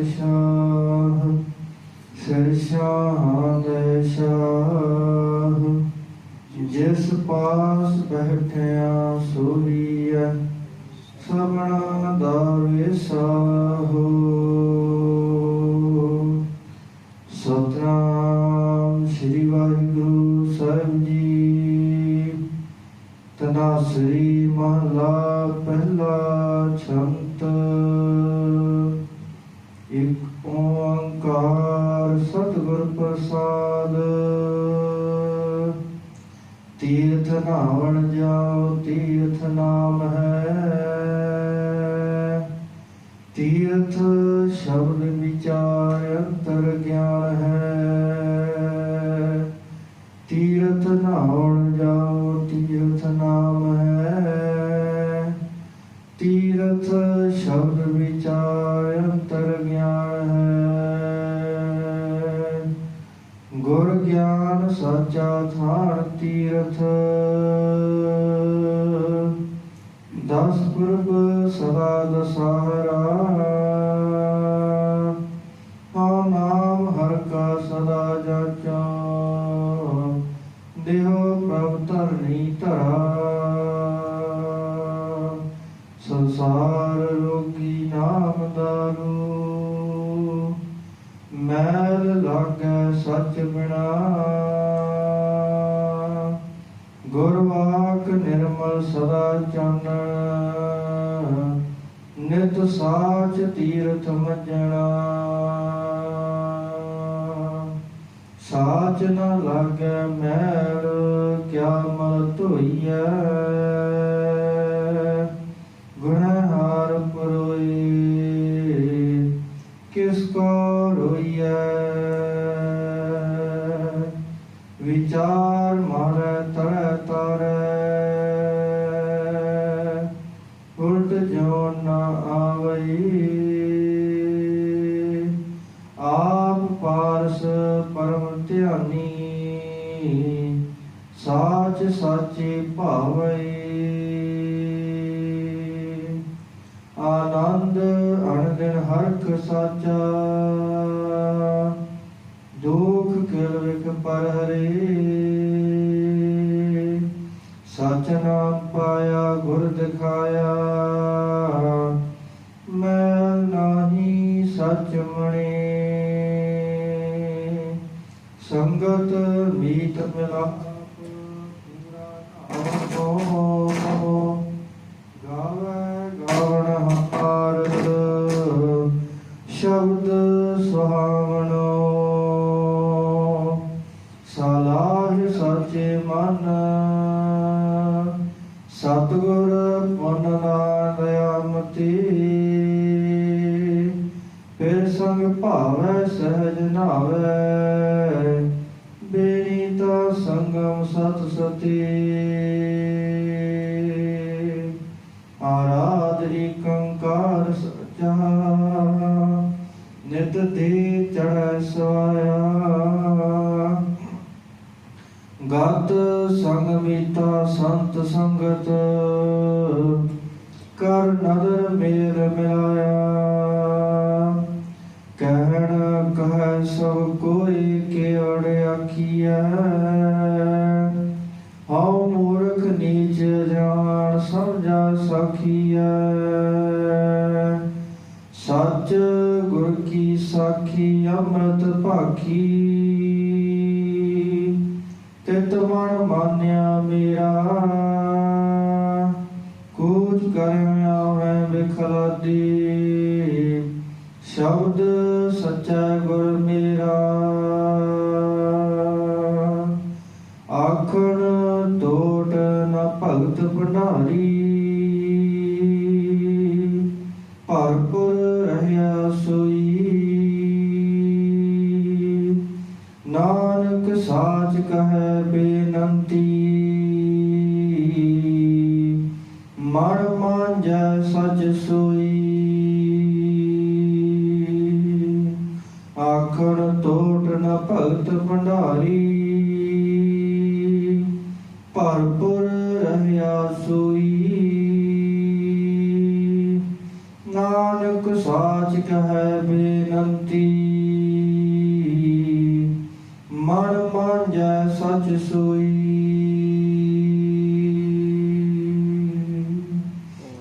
ਪਾਤਸ਼ਾਹ ਸਰਸ਼ਾਹ ਦੇ ਸ਼ਾਹ। ਜਿਸ ਪਾਸ ਬੈਠਿਆ ਸੋਈਐ ਸਭਨਾ ਦਾ ਵਿਸਾਹੋ ਸਤਨਾਮ ਸ੍ਰੀ ਵਾਹਿਗੁਰੂ ਸਾਹਿਬ ਜੀ। ਤਨਾਸਰੀ ਮਹਲਾ ਪਹਿਲਾ ਛੰਤ ਤੀਰਥ ਨਾਵਣ ਜਾਓ ਤੀਰਥ ਨਾਮ ਹੈ। ਤੀਰਥ ਤੀਰਥ। ਦਸ ਪੁਰਬ ਸਦਾ ਦਸਾਰਾ ਹਉ ਨਾਮ ਹਰ ਕਾ ਸਦਾ ਜਾਚਾ। ਦੇਹੋ ਪ੍ਰਭ ਧਰਨੀ ਧਰਾ। ਸੰਸਾਰ ਰੋਗੀ ਨਾਮ ਦਾਰੂ ਮੈਲ ਲਾਗੈ ਸੱਚ ਬਿਨਾ। ਗੁਰਵਾਕ ਨਿਰਮਲ ਸਦਾ ਚਾਨਣ ਨਿਤ ਸਾਚ ਤੀਰਥ ਮਜਣਾ। ਸਾਚ ਨ ਲਾਗੈ ਮੈਲ, ਕਿਆ ਮਲ ਧੋਈਐ। ਵਿਚਾਰ ਮਾਰੈ, ਤਰੈ ਤਾਰੈ। ਉਲਟ ਜੋ ਨਾ ਆਵਈ। ਆਪ ਪਾਰਸ ਪਰਮ ਧਿਆਨੀ, ਸਾਚ ਸਾਚੇ ਭਾਵਈ। ਆਨੰਦ ਅਣਦਿਨ ਹਰਖ ਸਾਚਾ, ਦੁਖ ਕਿਲ ਵਿਕ ਪਰ ਹਰੇ ਨਾਮ ਪਾਇਆ ਗੁਰ ਦਿਖਾਇਆ। ਮੈਂ ਨਾਹੀ ਸਚ ਮਣੇ। ਸੰਗਤ ਮੀਤ ਮਿਲਾ। ਪੂਰਾ ਨਾਮ ਲਾਜ ਸਾਚੇ ਮਨ, ਸਤਗੁਰ ਮਨ ਨਾਮਤੀ ਫਿਰ ਸੰਗ ਭਾਵੈ ਸਹਿਜ ਨਾਵੇ ਬੇਨੀ ਤਾ ਸੰਗਮ ਸਤ ਸਤੀ। ਆਰਾਧ ਏਕੰਕਾਰ ਸਚਾ, ਨਿਤ ਤੇ ਗਤ ਸੰਗ ਮੀਤਾ ਸੰਤ ਸੰਗਤ, ਕਰ ਨਦਰ ਮੇਲ ਮਿਲਾਇਆ। ਕਹਿਣ ਕਹੈ ਸਭ ਕੋਈ ਕਿਵੜ ਆਖੀਐ। ਹਉ ਮੂਰਖ ਨੀਚ ਜਾਣ ਸਮਝਾ ਸਖੀਐ। ਸੱਚ ਗੁਰ ਕੀ ਸਾਖੀ ਅੰਮ੍ਰਿਤ ਭਾਖੀ। ਕੂਚ ਕਰਿਆ ਬਿਖਲਾਦੀ ਸ਼ਬਦ ਸੱਚਾ ਗੁਰ ਮੇਰਾ। ਆਖਣ ਟੋਟ ਨਾ ਭਗਤ ਭੰਡਾਰੀ, ਭਰਪੁਰ ਰਹਿਆ ਸੋਈ। ਨਾਨਕ ਸਾਚ ਕਹੈ ਬੇਨੰਤੀ ਭਗਤ ਭੰਡਾਰੀ। ਭਰਪੁਰ ਰਹਿਆ ਸੋਈ। ਨਾਨਕ ਸਾਚ ਕਹੈ ਬੇਨੰਤੀ। ਮਨ ਮਾਂਜੈ ਸਚ ਸੋਈ।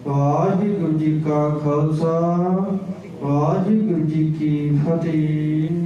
ਵਾਹਿਗੁਰੂ ਜੀ ਕਾ ਖਾਲਸਾ, ਵਾਹਿਗੁਰੂ ਜੀ ਕੀ ਫਤਿਹ।